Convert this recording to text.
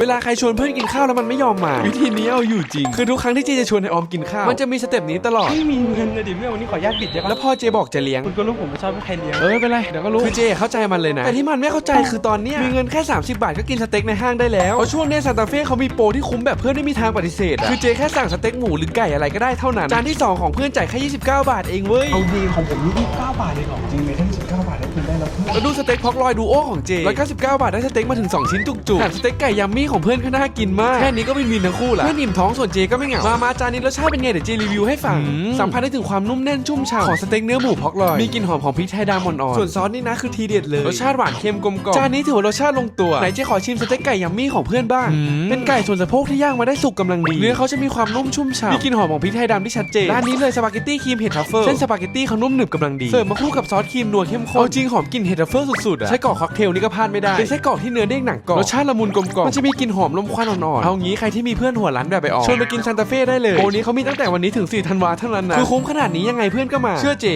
เวลาใครชวนเพื่อนกินข้าวแล้วมันไม่ยอมมา วิธีนี้เอาอยู่จริง คือทุกครั้งที่เจจะชวนไอออมกินข้าว มันจะมีสเต็ปนี้ตลอด ไม่มีเงินนะดิเพื่อนวันนี้ขออนุญาตบิดได้ปะแล้วพอเจบอกจะเลี้ยง คุณก็รู้ผมไม่ชอบให้ใครเลี้ยง เออไม่เป็นไรเดี๋ยวก็รู้ คือเจเข้าใจมันเลยนะ แต่ที่มันไม่เข้าใจคือตอนเนี้ยมีเงินแค่ 30 บาทก็กินสเต็กในห้างได้แล้วเพราะช่วงเนี้ยซานตาเฟ่เขามีโปรที่คุ้มแบบเพื่อนไม่มีทางปฏิเสธอะคือเจแค่สั่งสเต็กหมูหรือไก่อะไรก็ได้เท่านั้น จานที่2ของเพื่อนจ่ายแค่29 บาทเองเว้ย เอาดีของผมนี่29บาทเลยเหรอจริงเลยแค่29บาทได้กินได้ แล้วเพื่อนแล้วดูสเต็กพอกลอยดูโอของเจ199 บาทได้สเต็กมาถึง 2 ชิ้นจุกๆแถมสเต็กไก่ยัมมี่ของเพื่อนก็น่ากินมาก แค่นี้ก็วินวินทั้งคู่ละเพื่อนอิ่มท้องส่วนเจก็ไม่เหงา มา มาจานนี้รสชาติเป็นไงเดี๋ยวเจรีวิวให้ฟัง สัมผัสได้ถึงความนุ่มแน่นชุ่มฉ่ำของสเต็กเนื้อหมูพอกลอย มีกลิ่นหอมของพริกไทยดำอ่อนๆ ส่วนซอสนี่นะคือทีเด็ดเลย รสชาติหวานเค็มกลมกล่อม จานนี้ถือว่ารสชาติลงตัว ไหนเจขอชิมสเต็กไก่ยัมมี่ของเพื่อนบ้าง เป็นไก่ส่วนสะโพกที่ย่างมาได้สุกกำลังดี เนื้อเขาจะมีความนุ่มชุ่มฉ่ำ มีกลิ่นหอมของพริกไทยดำที่ชัดเจนร้านนี้เลยสปาเกตตี้ครีมเห็ดทัฟเฟิลเส้นสปาเกตตี้เขานุ่มหนึบกำลังดีเสิร์ฟมาคู่กับซอสครีมนัวเข้มข้นเอาจริงหอมกลิ่นเห็ดทัฟเฟิลสุดๆอะไส้กรอกค็อกเทลนี่ก็พลาดไม่ได้เป็นไส้กรอกที่เนื้อเด้งหนังกรอบรสชาติละมุนกลมกล่อมมันจะมีกลิ่นหอมลมควันอ่อนๆเอางี้ใครที่มีเพื่อนหัวร้านแบบไปออกชวนไปกินซานตาเฟ่ได้เลยโปรนี้เขามีตั้งแต่วันนี้ถึง4ธันวาเท่านั้นนะคือคุ้มขนาดนี้ยังไงเพื่อนก็มาเชื่อเจ